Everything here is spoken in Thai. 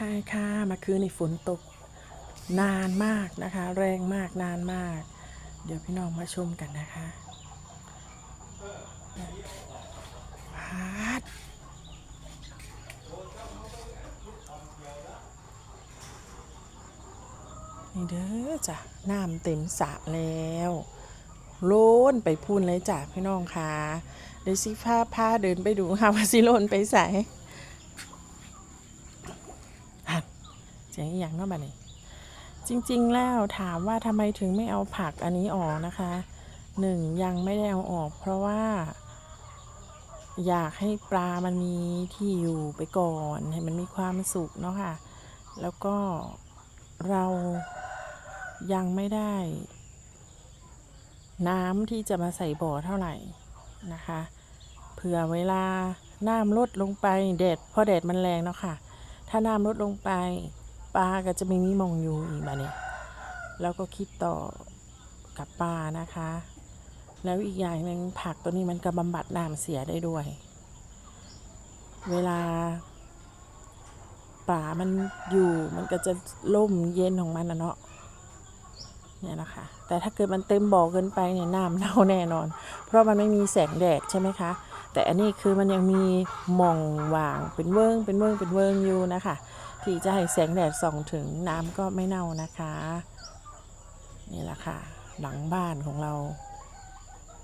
ค่ค่ะมาคืนในฝนตกนานมากนะคะ แรงมากนานมาก เดี๋ยวพี่น้องมาชมกันนะคะพาดนี่เด้อจ้ะน้ำเต็มสระแล้วโล้นไปพูนเลยจ้ะพี่น้องค่ะเดี๋ยวสิพาพาเดินไปดูค่ะว่าสิโลนไปใส่ เสียงอหย่างเนาะบัดนี้ จริง ๆ แล้วถามว่าทำไมถึงไม่เอาผักอันนี้ออกนะคะหนึ่งยังไม่ได้เอาออก เพราะว่า อยากให้ปลามันมีที่อยู่ไปก่อน ให้มันมีความสุขเนาะค่ะ แล้วก็เรายังไม่ได้ น้ำที่จะมาใส่บ่อเท่าไหร่นะคะเผื่อเวลาน้ำลดลงไปแดดพราะแดดมันแรงเนาะค่ะ ถ้าน้ำลดลงไป ปลาก็จะไม่มีมองอยู่อีกแบบนี้แล้วก็คิดต่อกับปลานะคะ แล้วอีกอย่างหนึ่งผักตัวนี้มันก็บำบัดน้ำเสียได้ด้วย เวลาป่ามันอยู่มันก็จะล่มเย็นของมันนะเนาะเนี่ยนะคะแต่ถ้าเกิดมันเต็มบ่อเกินไปเนี่ยน้ำเน่าแน่นอน เพราะมันไม่มีแสงแดดใช่ไหมคะ แต่อันนี้คือมันยังมีหม่องว่างเป็นเวิงเป็นเวิงเป็นเวิงอยู่นะคะ ที่จะให้แสงแดดส่องถึงน้ำก็ไม่เน่านะคะ นี่แหละค่ะ หลังบ้านของเรา